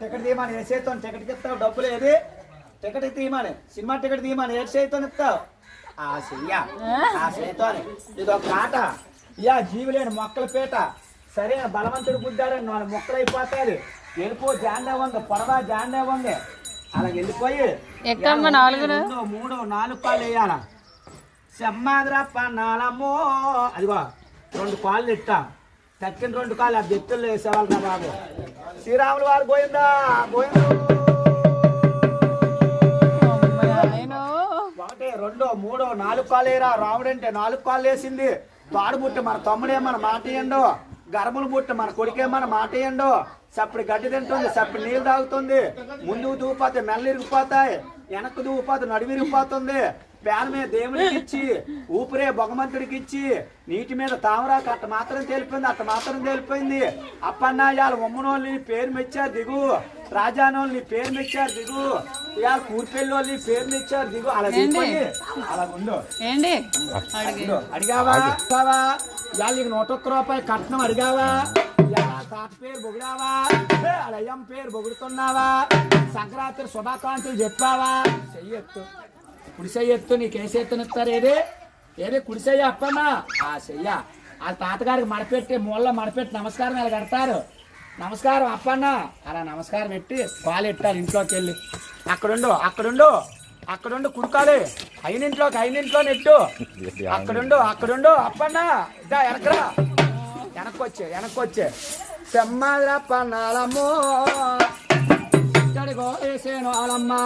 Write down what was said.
Ticket తీయమని ఏ చేతితో ticket ఇస్తావు డబ్బులు ఏది? టికెట్ తీయమని. సినిమా టికెట్ తీయమని ఏ చేతితో ఇస్తావు ఆ చెయ్య. ఆ? చేతితో ఇది ఒక ఆట ఇయా జీవులేని మొక్కల పీట. సరే బలవంతుడు గుద్దారని నాలుగు మొక్కలు అయిపోతాయి వెళ్ళిపో జాండే ఉంది పొడవ జాండే ఉంది. అలా వెళ్ళిపోయి? రెండు మూడు నాలుగు కాళ్ళు వేయాల? సెమ్మాదిరా పన్నాలమ్మో అదిగో రెండు కాళ్ళు ఇట్టా. తక్కిన రెండు కాళ్ళు ఆ బెత్తుల్లో వేసేవాళ్ళు బాబు. శ్రీరాములు వారు గోయిందు నేను. ఒకటి రెండో మూడో నాలుగు కాళ్ళు వేయరా? రాముడు అంటే నాలుగు కాళ్ళు వేసింది. తాడు బుట్టి మన తమ్ముడే మన మాట ఇయ్యండు గర్భలు బుట్టి మన కొడుకే మన మాట ఇయ్యండు సప్పుడు గడ్డి తింటుంది సప్పుడు నీళ్ళు తాగుతుంది. ముందుకు దూపోతే మెల్ల ఇరిగిపోతాయి వెనక్కు దూపోతే నడుము ఇరిగిపోతుంది. పేన మీద దేవుడికి ఇచ్చి ఊపిరే భగవంతుడికి ఇచ్చి నీటి మీద తామరాకు అట్ట మాత్రం తేలిపోయింది అట్ట మాత్రం తేలిపోయింది. అప్పన్నాయాలు ఉమ్మనోళ్ళు పేరు మెచ్చారు దిగు. రాజానోళ్ళు నీ పేరు మెచ్చారు దిగు. ఇవాళ కూర్పెళ్ళి వాళ్ళు నీ పేరు మెచ్చారు దిగు. అలా దిగిపోయి అలా ఉండు. అడిగావా? అడిగావా? ఇవాళ నీకు నూట ఒక్క రూపాయి కట్నం అడిగావా? ఇవాళ తాత పేరు వాళ్ళ అయ్యం పేరు పొగుడుతున్నావా సంక్రాంతి శుభాకాంక్షలు చెప్పావా? చెయ్యొత్తు కుడిసెయ్య ఎత్తు నీకు ఏ చేతునిస్తారు ఇస్తారు ఏదే? ఏదే? చెయ్యి అప్పమ్మా. ఆ చెయ్య. వాళ్ళ తాతగారికి మడపెట్టి మూల మడపెట్టి నమస్కారం ఇలా కడతారు. నమస్కారం అప్పన్న. అలా నమస్కారం పెట్టి పాలు ఎట్టారు ఇంట్లోకి వెళ్ళి. అక్కడుండు అక్కడుండు అక్కడుండు కుడుకాలి. అయినింట్లోకి అయినింట్లో నెట్టు. అక్కడుండు అక్కడుండు అప్పన్న. ఇదా వెనకరా వెనక్కొచ్చే వెనక్కొచ్చే. సెమ్మాదిరా పన్నాలమ్మో. ఇక్కడికో వేసేను అలమ్మా